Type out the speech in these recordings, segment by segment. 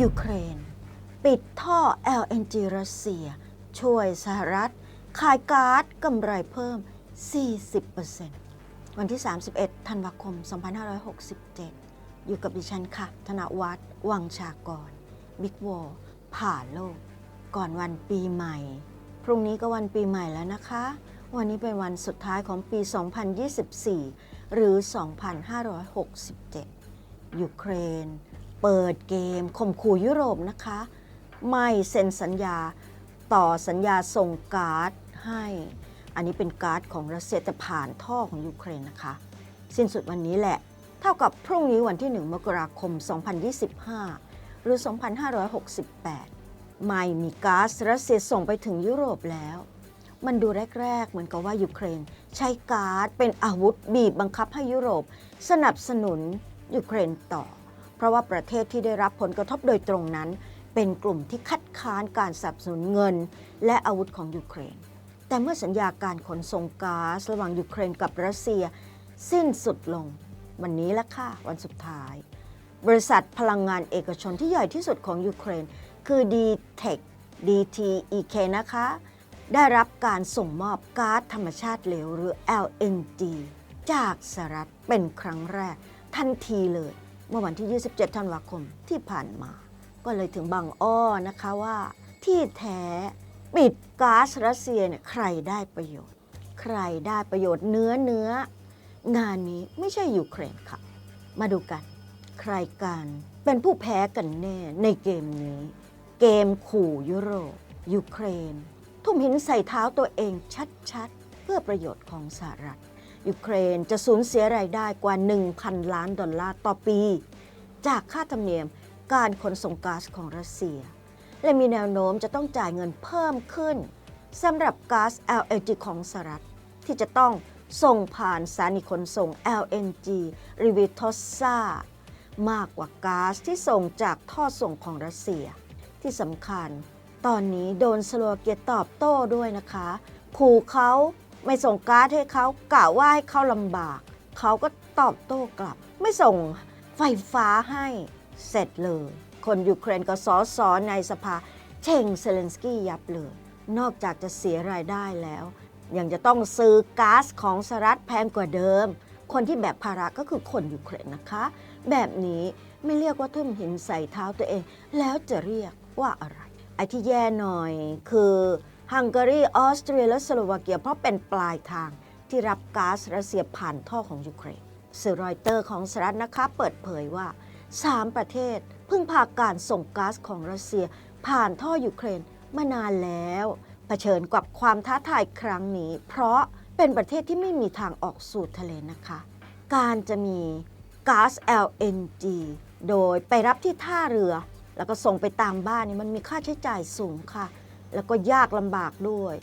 ยูเครน ปิดท่อ LNG รัสเซีย ช่วยสหรัฐ ขายก๊าซกำไรเพิ่ม 40%วันที่ 31 ธันวาคม 2567 อยู่กับดิฉันค่ะ ธนวัฒน์วังชากร บิ๊กวอลผ่าโลก ก่อนวันปีใหม่ พรุ่งนี้ก็วันปีใหม่แล้วนะคะ วันนี้เป็นวันสุดท้ายของปี 2024 หรือ 2567 ยูเครน เปิดเกมข่มขู่ยุโรปนะคะ ไม่เซ็นสัญญาต่อสัญญาส่งก๊าซให้ อันนี้เป็นก๊าซของรัสเซียแต่ผ่านท่อของยูเครนนะคะ สิ้นสุดวันนี้แหละ เท่ากับพรุ่งนี้วันที่ 1 มกราคม 2025 หรือ 2568 ไม่มีก๊าซรัสเซียส่งไปถึงยุโรปแล้ว มันดูแรก ๆ เหมือนกับว่ายูเครน ใช้ก๊าซเป็นอาวุธบีบบังคับให้ยุโรป สนับสนุนยูเครนต่อ เพราะว่าประเทศที่ได้รับผลกระทบโดยตรงนั้น เป็นกลุ่มที่คัดค้านการสนับสนุนเงิน และอาวุธของยูเครน แต่เมื่อสัญญาการขนส่งก๊าซระหว่างยูเครนกับรัสเซีย สิ้นสุดลง วันนี้ละค่ะวันสุดท้าย บริษัทพลังงานเอกชนที่ใหญ่ที่สุดของยูเครน คือ DTEK DTEK นะคะ ได้รับการส่งมอบก๊าซธรรมชาติเหลวหรือ LNG จากสหรัฐเป็นครั้งแรกทันทีเลย เมื่อวันที่ 27 ธันวาคมที่ผ่านมา ก็เลยถึงบางอ้อนะคะว่า ที่แท้ปิดก๊าซรัสเซียเนี่ยใครได้ประโยชน์ ใครได้ประโยชน์เนื้อเนื้องานนี้ไม่ใช่ยูเครนค่ะ มาดูกัน ใครกันเป็นผู้แพ้กันแน่ในเกมนี้ เกมขู่ยุโรปยูเครน ทุ่มหินใส่เท้าตัวเองชัดๆ เพื่อประโยชน์ของสหรัฐ ยูเครนจะสูญเสียรายได้กว่า 1,000 ล้านดอลลาร์ต่อปี จากค่าธรรมเนียมการขนส่งก๊าซของรัสเซีย และมีแนวโน้มจะต้องจ่ายเงินเพิ่มขึ้นสำหรับก๊าซ LNG ของสหรัฐ ที่จะต้องส่งผ่านสถานีขนส่ง LNG ริวิทอสซามากกว่าก๊าซที่ส่งจากท่อส่งของรัสเซีย ที่สำคัญ ตอนนี้โดนสโลวาเกียตอบโต้ด้วยนะคะขู่เขา ไม่ส่งก๊าซให้เขากะว่าให้เขาลำบาก เขาก็ตอบโต้กลับ ไม่ส่งไฟฟ้าให้เสร็จเลย คนยูเครนก็สอสอในสภาเชงเซเลนสกี้ยับเลย นอกจากจะเสียรายได้แล้ว ยังจะต้องซื้อก๊าซของสหรัฐแพงกว่าเดิม คนที่แบกภาระก็คือคนยูเครนนะคะ แบบนี้ไม่เรียกว่าทุ่มหินใส่เท้าตัวเอง แล้วจะเรียกว่าอะไร ไอ้ที่แย่หน่อยคือ ฮังการี ออสเตรีย และสโลวาเกีย เพราะเป็นปลายทางที่รับก๊าซรัสเซียผ่านท่อของยูเครนสื่อรอยเตอร์ของสหรัฐนะคะเปิดเผยว่า 3 ประเทศพึ่งพาการส่งก๊าซของรัสเซีย ผ่านท่อยูเครนมานานแล้วเผชิญกับความท้าทายครั้งนี้ เพราะเป็นประเทศที่ไม่มีทางออกสู่ทะเลนะคะ การจะมีก๊าซ LNG โดยไปรับที่ท่าเรือ แล้วก็ส่งไปตามบ้านนี่มันมีค่าใช้จ่ายสูงค่ะ แล้วก็ยากลำบากด้วย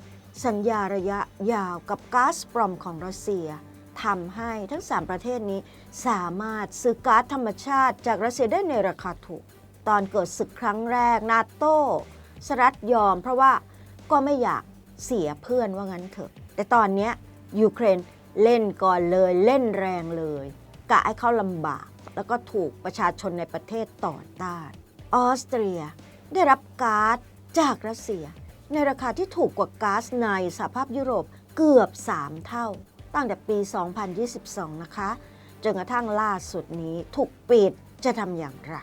สัญญาระยะยาวกับก๊าซปรอมของรัสเซียทำให้ทั้ง 3 ประเทศนี้สามารถซื้อก๊าซธรรมชาติจากรัสเซียได้ในราคาถูก ตอนเกิดศึกครั้งแรกนาโต้สรัฐยอมเพราะว่าก็ไม่อยากเสียเพื่อนว่างั้นเถอะ แต่ตอนนี้ยยูเครนเล่นก่อนเลยเล่นแรงเลยกะให้เขาลำบาก แล้วก็ถูกประชาชนในประเทศต่อต้าน ออสเตรียได้รับก๊าซ จากรัสเซีย ในราคาที่ถูกกว่าก๊าซในสหภาพยุโรปเกือบ 3 เท่า ตั้งแต่ปี 2022 นะคะจนกระทั่งล่าสุดนี้ถูกปิดจะทำอย่างไร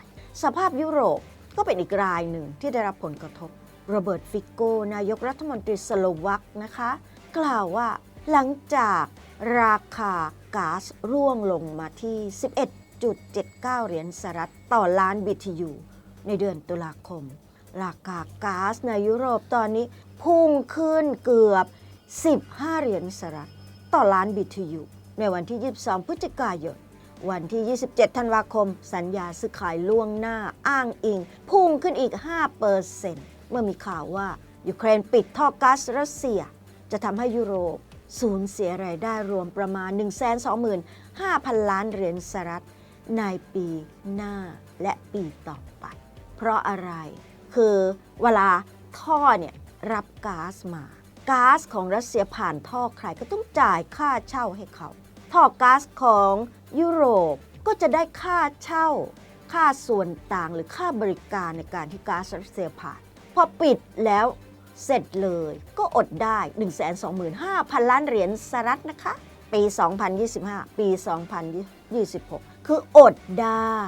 สภาพยุโรปก็เป็นอีกรายหนึ่งที่ได้รับผลกระทบโรเบิร์ตฟิโกนายกรัฐมนตรีสโลวักนะคะ กล่าวว่าหลังจากราคาก๊าซร่วงลงมาที่ 11.79 เหรียญสหรัฐต่อล้าน BTU ในเดือนตุลาคม ราคาก๊าซในยุโรปตอนนี้พุ่งขึ้นเกือบ 15 เหรียญสหรัฐต่อล้าน BTU ในวันที่ 22 พฤศจิกายน วันที่ 27 ธันวาคม สัญญาซื้อขายล่วงหน้าอ้างอิง พุ่งขึ้นอีก 5 เปอร์เซ็นต์เมื่อมีข่าวว่ายูเครนปิดท่อก๊าซรัสเซีย จะทำให้ยุโรปสูญเสียรายได้รวมประมาณ 125,000 ล้านเหรียญสหรัฐในปีหน้าและปีต่อไป เพราะอะไร คือเวลาท่อเนี่ยรับก๊าซมา ก๊าซของรัสเซียผ่านท่อใครก็ต้องจ่ายค่าเช่าให้เขา ท่อก๊าซของยุโรปก็จะได้ค่าเช่า ค่าส่วนต่างหรือค่าบริการในการที่ก๊าซรัสเซียผ่าน พอปิดแล้วเสร็จเลยก็อดได้ 125,000 ล้านเหรียญสหรัฐนะคะ ปี 2025 ปี 2026 คืออดได้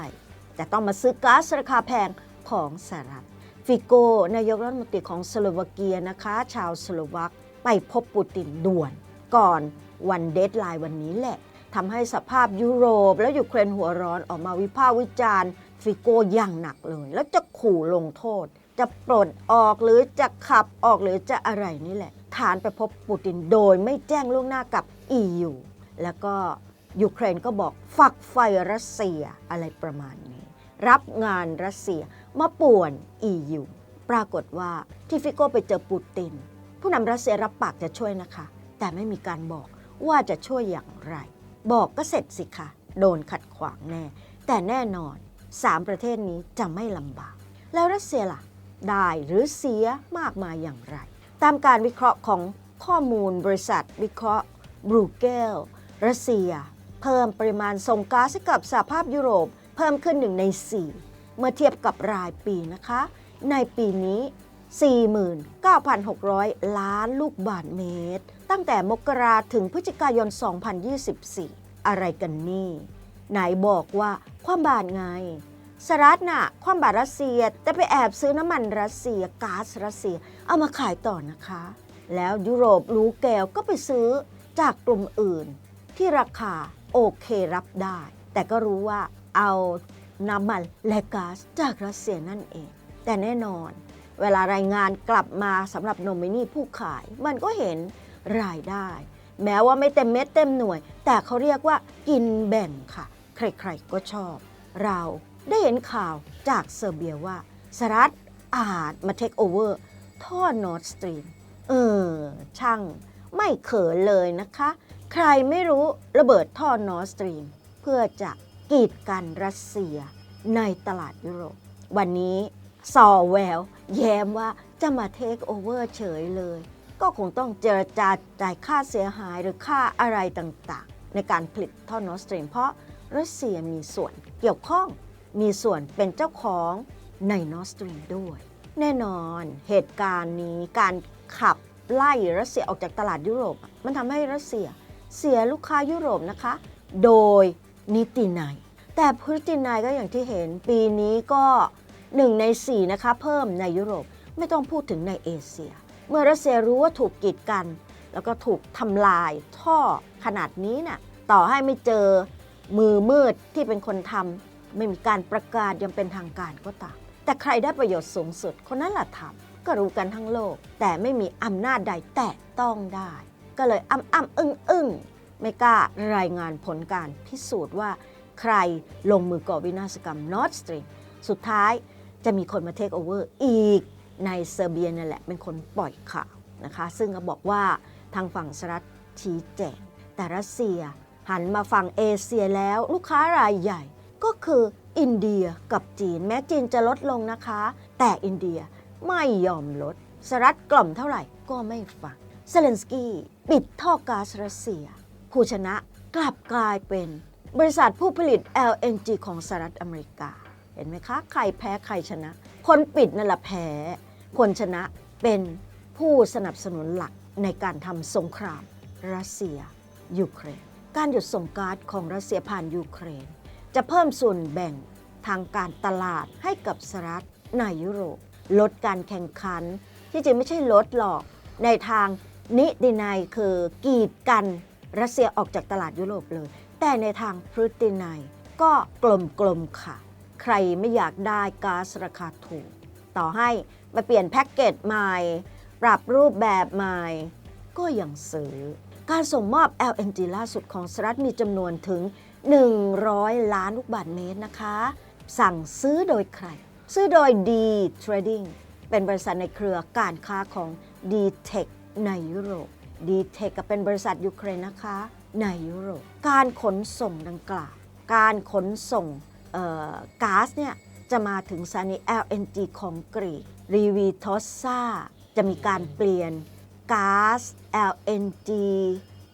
แต่ต้องมาซื้อก๊าซราคาแพงของสหรัฐ ฟิโกนายกรัฐมนตรีของสโลวาเกียนะคะ ชาวสโลวักไปพบปูตินด่วน ก่อนวันเดทไลน์วันนี้แหละทำให้สภาพยุโรป และยูเครนหัวร้อนออกมาวิพากษ์วิจารณ์ ฟิโกอย่างหนักเลย แล้วจะขู่ลงโทษ จะปลดออกหรือจะขับออกหรือจะอะไรนี่แหละ ฐานไปพบปูตินโดยไม่แจ้งล่วงหน้ากับ EU แล้วก็ยูเครนก็บอกฝักไฟรัสเซียอะไรประมาณนี้ รับงานรัสเซีย มาป่วน EU ปรากฏว่าที่ฟิโก้ไปเจอปูติน ผู้นำรัสเซียรับปากจะช่วยนะคะ แต่ไม่มีการบอกว่าจะช่วยอย่างไร บอกก็เสร็จสิคะโดนขัดขวางแน่ แต่แน่นอน3ประเทศนี้จะไม่ลำบาก แล้วรัสเซียล่ะ ได้หรือเสียมากมายอย่างไร ตามการวิเคราะห์ของข้อมูลบริษัท วิเคราะห์บรูเกลรัสเซีย เพิ่มปริมาณส่งก๊าซให้กับสหภาพยุโรป เพิ่มขึ้นหนึ่งใน4 เมื่อเทียบกับรายปีนะคะ ในปีนี้ 49,600 ล้านลูกบาทเมตร ตั้งแต่มกราถึงพฤศจิกายน 2024 อะไรกันนี่ ไหนบอกว่าความบาดไงสหรัฐน่ะความบาดรัสเซียแต่ไปแอบซื้อน้ำมันรัสเซียก๊าซรัสเซียเอามาขายต่อนะคะ แล้วยุโรปรู้แก้วก็ไปซื้อจากกลุ่มอื่น ที่ราคาโอเครับได้ แต่ก็รู้ว่าเอา น้ำมันและก๊าซจากรัสเซียนั่นเอง แต่แน่นอน เวลารายงานกลับมาสำหรับโนมินีผู้ขาย มันก็เห็นรายได้ แม้ว่าไม่เต็มเม็ดเต็มหน่วย แต่เขาเรียกว่ากินแบ่งค่ะ ใครๆก็ชอบ เราได้เห็นข่าวจากเซอร์เบียว่าสหรัฐอาจมาเทคโอเวอร์ท่อนอร์ดสตรีมเออ ช่างไม่เขินเลยนะคะ ใครไม่รู้ระเบิดท่อนอร์ดสตรีมเพื่อจะ กีดกันรัสเซียในตลาดยุโรป วันนี้ซอแววแย้มว่าจะมาเทคโอเวอร์เฉยเลย ก็คงต้องเจรจาจ่ายค่าเสียหายหรือค่าอะไรต่างๆ ในการผลิตท่อนอสตรีม เพราะรัสเซียมีส่วนเกี่ยวข้องมีส่วนเป็นเจ้าของในนอสตรีมด้วย แน่นอนเหตุการณ์นี้การขับไล่รัสเซียออกจากตลาดยุโรป มันทำให้รัสเซียเสียลูกค้ายุโรปนะคะ โดย นิตินัยแต่พฤตินัยก็อย่างที่เห็นปีนี้ก็หนึ่งในสี่นะคะเพิ่มในยุโรปไม่ต้องพูดถึงในเอเชีย เมื่อรัสเซียรู้ว่าถูกกีดกัน แล้วก็ถูกทำลายท่อขนาดนี้น่ะต่อให้ไม่เจอมือมืดที่เป็นคนทำไม่มีการประกาศยังเป็นทางการก็ตาม แต่ใครได้ประโยชน์สูงสุดคนนั้นแหละทำก็รู้กันทั้งโลก แต่ไม่มีอำนาจใดแตะต้องได้ ก็เลยอ้ำอ้ำอึ้งอึ้ง ไม่กล้ารายงานผลการพิสูจน์ว่าใครลงมือก่อวินาศกรรม Nord Stream สุดท้ายจะมีคนมาเทคโอเวอร์อีกในเซอร์เบียนั่นแหละเป็นคนปล่อยข่าวนะคะ ซึ่งก็บอกว่าทางฝั่งสหรัฐชี้แจงแต่รัสเซียหันมาฝั่งเอเชียแล้วลูกค้ารายใหญ่ก็คืออินเดียกับจีน แม้จีนจะลดลงนะคะ แต่อินเดียไม่ยอมลดสหรัฐกล่อมเท่าไหร่ก็ไม่ฟังเซเลนสกี้ปิดท่อก๊าซรัสเซีย ผู้ชนะกลับกลายเป็นบริษัทผู้ผลิต LNG ของสหรัฐอเมริกา เห็นไหมคะ ใครแพ้ใครชนะ คนปิดนั่นแหละแพ้ คนชนะเป็นผู้สนับสนุนหลักในการทำสงครามรัสเซียยูเครน การหยุดส่งก๊าซของรัสเซียผ่านยูเครน จะเพิ่มส่วนแบ่งทางการตลาดให้กับสหรัฐในยุโรป ลดการแข่งขัน ที่จริงไม่ใช่ลดหรอก ในทางนิตินัยคือกีดกัน รัสเซียออกจากตลาดยุโรปเลย แต่ในทางพฤตินัยก็กลมๆค่ะ ใครไม่อยากได้ก๊าซราคาถูก ต่อให้มาเปลี่ยนแพ็กเกจใหม่ ปรับรูปแบบใหม่ ก็ยังซื้อ การส่งมอบ LNG ล่าสุดของสหรัฐมีจำนวนถึง 100 ล้านลูกบาศก์เมตรนะคะ สั่งซื้อโดยใคร ซื้อโดย D Trading เป็นบริษัทในเครือการค้าของ d t e c h ในยุโรป d t e c h ก็เป็นบริษัทยูเครนนะคะในยุโรป การขนส่งดังกล่าว การขนส่งก๊าซเนี่ยจะมาถึงสถานี LNG ของกรีกรีวีทอสซาจะมีการเปลี่ยนก๊าซ LNG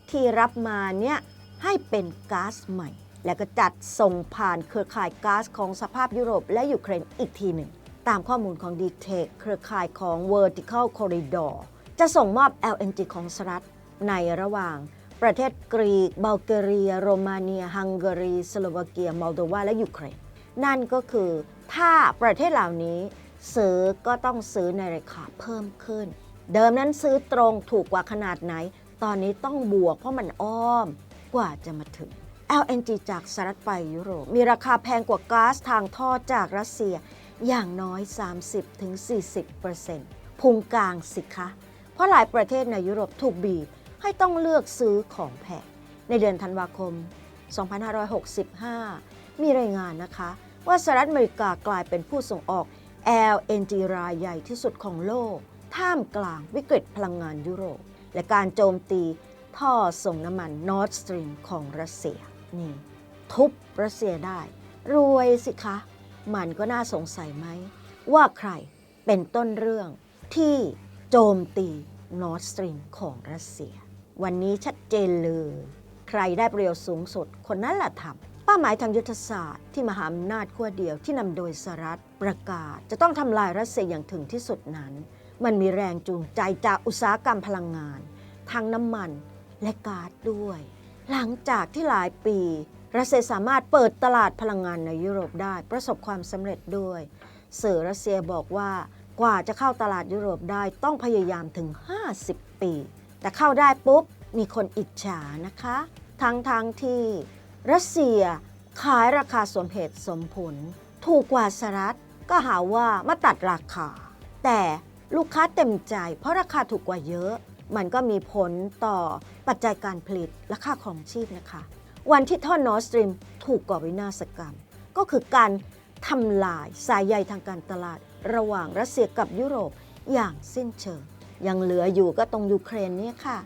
ที่รับมาเนี่ยให้เป็นก๊าซใหม่ และก็จัดส่งผ่านเครือข่ายก๊าซของสภาพยุโรปและยูเครนอีกทีหนึ่ง ตามข้อมูลของ d t e c เครือข่ายของ Vertical Corridor จะส่งมอบ LNG ของสหรัฐในระหว่างประเทศกรีกบัลแกเรีย โรมาเนีย ฮังการี สโลวาเกีย มอลโดวา และยูเครน นั่นก็คือถ้าประเทศเหล่านี้ซื้อก็ต้องซื้อในราคาเพิ่มขึ้น เดิมนั้นซื้อตรงถูกกว่าขนาดไหน ตอนนี้ต้องบวกเพราะมันอ้อมกว่าจะมาถึง LNG จากสหรัฐไปยุโรป มีราคาแพงกว่าก๊าซทางท่อจากรัสเซียอย่างน้อย 30-40%พุงกลางสิคะ เพราะหลายประเทศในยุโรปถูกบีบให้ต้องเลือกซื้อของแพงในเดือนธันวาคม 2565 มีรายงานนะคะ ว่าสหรัฐอเมริกากลายเป็นผู้ส่งออก LNG รายใหญ่ที่สุดของโลก ท่ามกลางวิกฤตพลังงานยุโรป และการโจมตีท่อส่งน้ำมัน Nord Stream ของรัสเซียนี่ทุบรัสเซียได้ รวยสิคะ มันก็น่าสงสัยไหม ว่าใครเป็นต้นเรื่องที่ โจมตี Nord Stream ของรัสเซีย วันนี้ชัดเจนเลย ใครได้ประโยชน์สูงสุดคนนั้นแหละทำเป้าหมายทางยุทธศาสตร์ที่มหาอำนาจขั้วเดียวที่นำโดยสหรัฐประกาศ จะต้องทำลายรัสเซียอย่างถึงที่สุดนั้น มันมีแรงจูงใจจากอุตสาหกรรมพลังงานทั้งน้ำมันและก๊าซด้วย หลังจากที่หลายปีรัสเซียสามารถเปิดตลาดพลังงานในยุโรปได้ประสบความสำเร็จด้วยสื่อรัสเซียบอกว่า กว่าจะเข้าตลาดยุโรปได้ต้องพยายามถึง 50 ปี แต่เข้าได้ปุ๊บ มีคนอิจฉานะคะ ทั้งทางที่ รัสเซียขายราคาสมเหตุสมผล ถูกกว่าสหรัฐก็หาว่ามาตัดราคา แต่ลูกค้าเต็มใจเพราะราคาถูกกว่าเยอะ มันก็มีผลต่อปัจจัยการผลิตและค่าของชีพนะคะ วันที่ท่อนนอสตรีมถูกก่อวินาศกรรม ก็คือการทำลายสายใยทางการตลาด ระหว่างรัสเซียกับยุโรปอย่างสิ้นเชิง ยังเหลืออยู่ก็ตรงยูเครนนี่ค่ะ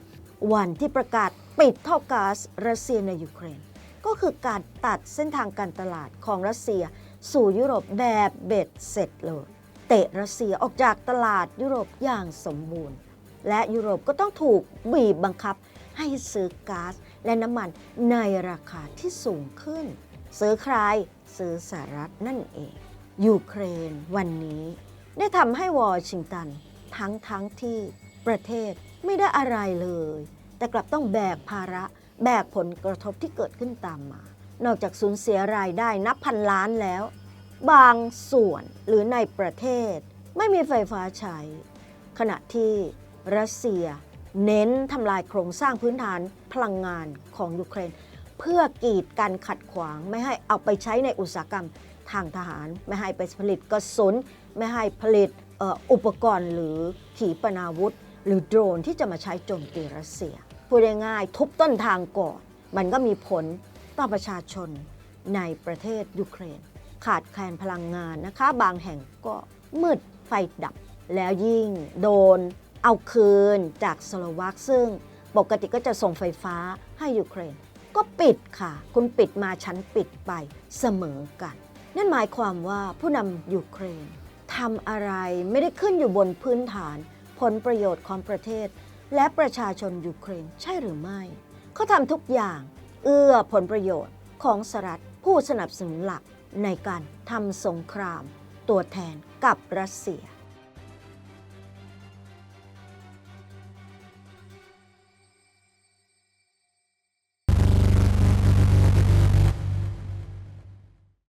วันที่ประกาศปิดท่อก๊าซรัสเซียในยูเครน ก็คือการตัดเส้นทางการตลาดของรัสเซีย สู่ยุโรปแบบเบ็ดเสร็จเลยเตะรัสเซียออกจากตลาดยุโรปอย่างสมบูรณ์ และยุโรปก็ต้องถูกบีบบังคับให้ซื้อก๊าซและน้ำมันในราคาที่สูงขึ้น ซื้อใครซื้อสหรัฐนั่นเอง ยูเครนวันนี้ ได้ทำให้วอชิงตัน ทั้งทั้งที่ประเทศไม่ได้อะไรเลย แต่กลับต้องแบกภาระ แบกผลกระทบที่เกิดขึ้นตามมา นอกจากสูญเสียรายได้นับพันล้านแล้ว บางส่วนหรือในประเทศ ไม่มีไฟฟ้าใช้ ขณะที่รัสเซียเน้นทำลายโครงสร้างพื้นฐานพลังงานของยูเครน เพื่อกีดกันขัดขวางไม่ให้เอาไปใช้ในอุตสาหกรรม ทางทหาร ไม่ให้ไปผลิตกระสุน ไม่ให้ผลิตอ,อ,อุปกรณ์หรือขีปนาวุธ หรือโดรนที่จะมาใช้โจมตีรัสเซียพูดง่ายๆทุบต้นทางก่อน มันก็มีผลต่อประชาชนในประเทศยูเครน ขาดแคลนพลังงานนะคะ บางแห่งก็มืดไฟดับ แล้วยิ่งโดนเอาคืนจากสโลวักซึ่งปกติก็จะส่งไฟฟ้าให้ยูเครน ก็ปิดค่ะ คุณปิดมาฉันปิดไปเสมอกัน นั่นหมายความว่าผู้นำยูเครนทำอะไรไม่ได้ขึ้นอยู่บนพื้นฐาน ผลประโยชน์ของประเทศ และประชาชนยูเครนใช่หรือไม่ เขาทำทุกอย่างเอื้อผลประโยชน์ของสหรัฐผู้สนับสนุนหลักในการทำสงคราม ตัวแทนกับรัสเซีย